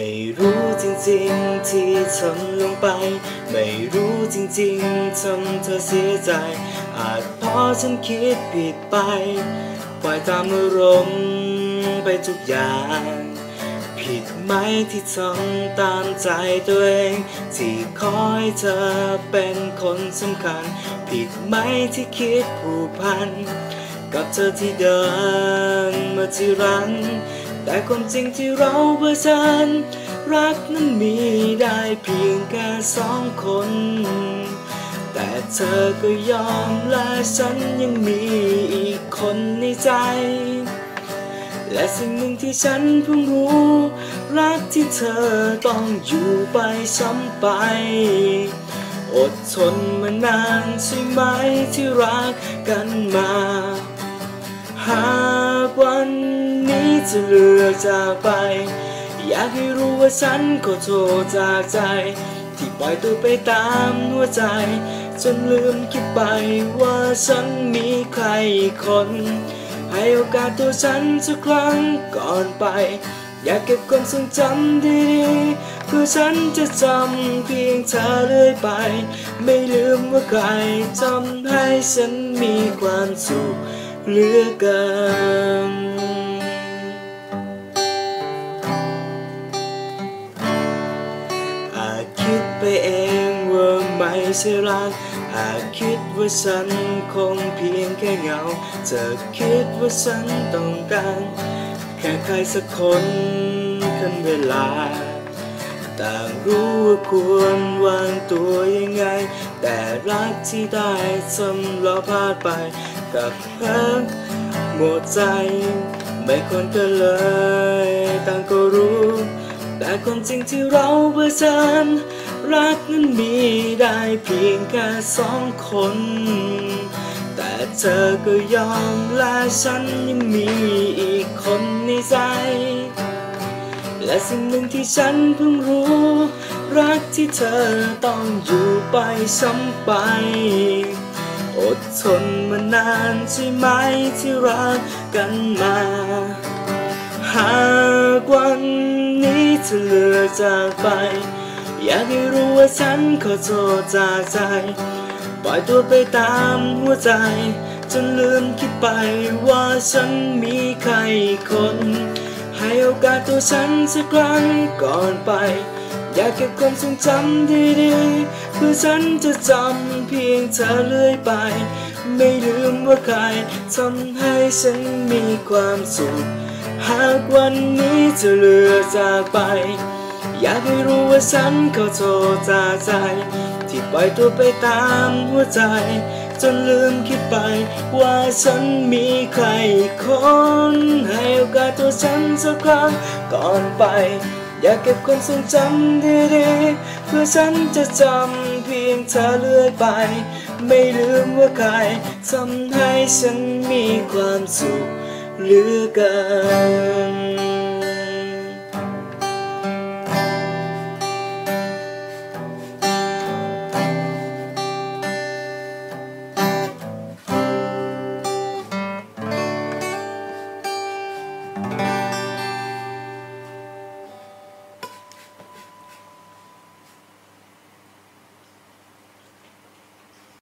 ไม่รู้จริงๆที่ทำลงไป ไม่รู้จริงๆทำเธอเสียใจ อาจเพราะฉันคิดผิดไป ปล่อยตามอารมณ์ไปทุกอย่าง ผิดไหมที่ทำตามใจตัวเอง ที่คอยเธอเป็นคนสำคัญ ผิดไหมที่คิดผูกพัน กับเธอที่เดินมาที่รัน แต่ความจริงที่เราเผชิญรักนั้นมีได้เพียงแค่สองคน แต่เธอก็ยอมและฉันยังมีอีกคนในใจ และสิ่งหนึ่งที่ฉันเพิ่งรู้ รักที่เธอต้องอยู่ไปซ้ำไป อดทนมานานใช่ไหมที่รักกันมาหา จะเลือกจากไป อยากให้รู้ว่าฉันขอโทษจากใจ ที่ปล่อยตัวไปตามหัวใจ จนลืมคิดไปว่าฉันมีใครคน ให้โอกาสตัวฉันสักครั้งก่อนไป อยากเก็บความทรงจำดีๆเพื่อฉันจะจำเพียงเธอเรื่อยไป ไม่ลืมว่าใครทำให้ฉันมีความสุขเหลือเกินาจคิดไปเองว่าไม่ใช่รักอาจคิดว่าฉันคงเพียงแค่เหงาจะคิดว่าฉันต้องการแค่ใครสักคนคันเวลา ต่างรู้ว่าควรวางตัวยังไง แต่รักที่ได้ทำเราพลาดไปกับเพ้อหมดใจ ไม่ควรกันเลยต่างก็รู้ แต่ความจริงที่เราเผชิญรักนั้นมีได้เพียงแค่สองคน แต่เธอก็ยอมและฉันยังมีอีกคนในใจ และสิ่งหนึ่งที่ฉันเพิ่งรู้ รักที่เธอต้องอยู่ไปซ้ำไป อดทนมานานใช่ไหมที่รักกันมา เธอเลือจากไป อยากให้รู้ว่าฉันขอโทษจากใจ ปล่อยตัวไปตามหัวใจ จนลืมคิดไปว่าฉันมีใครคน ให้โอกาสตัวฉันสักครั้งก่อนไป อยากเก็บความทรงจำดีๆเพื่อฉันจะจำเพียงเธอเรื่อยไป ไม่ลืมว่าใครทำให้ฉันมีความสุขหากวันนี้ จะเลือกจากไป อยากให้รู้ว่าฉันขอโทษจากใจ ที่ปล่อยตัวไปตามหัวใจ จนลืมคิดไป ว่าฉันมีใครอีกคนให้โอกาสตัวฉันสักครั้งก่อนไป อยากเก็บความทรงจำดีๆเพื่อฉันจะจำเพียงเธอเรื่อยไป ไม่ลืมว่าใครทำให้ฉันมีความสุขเหลือเกิน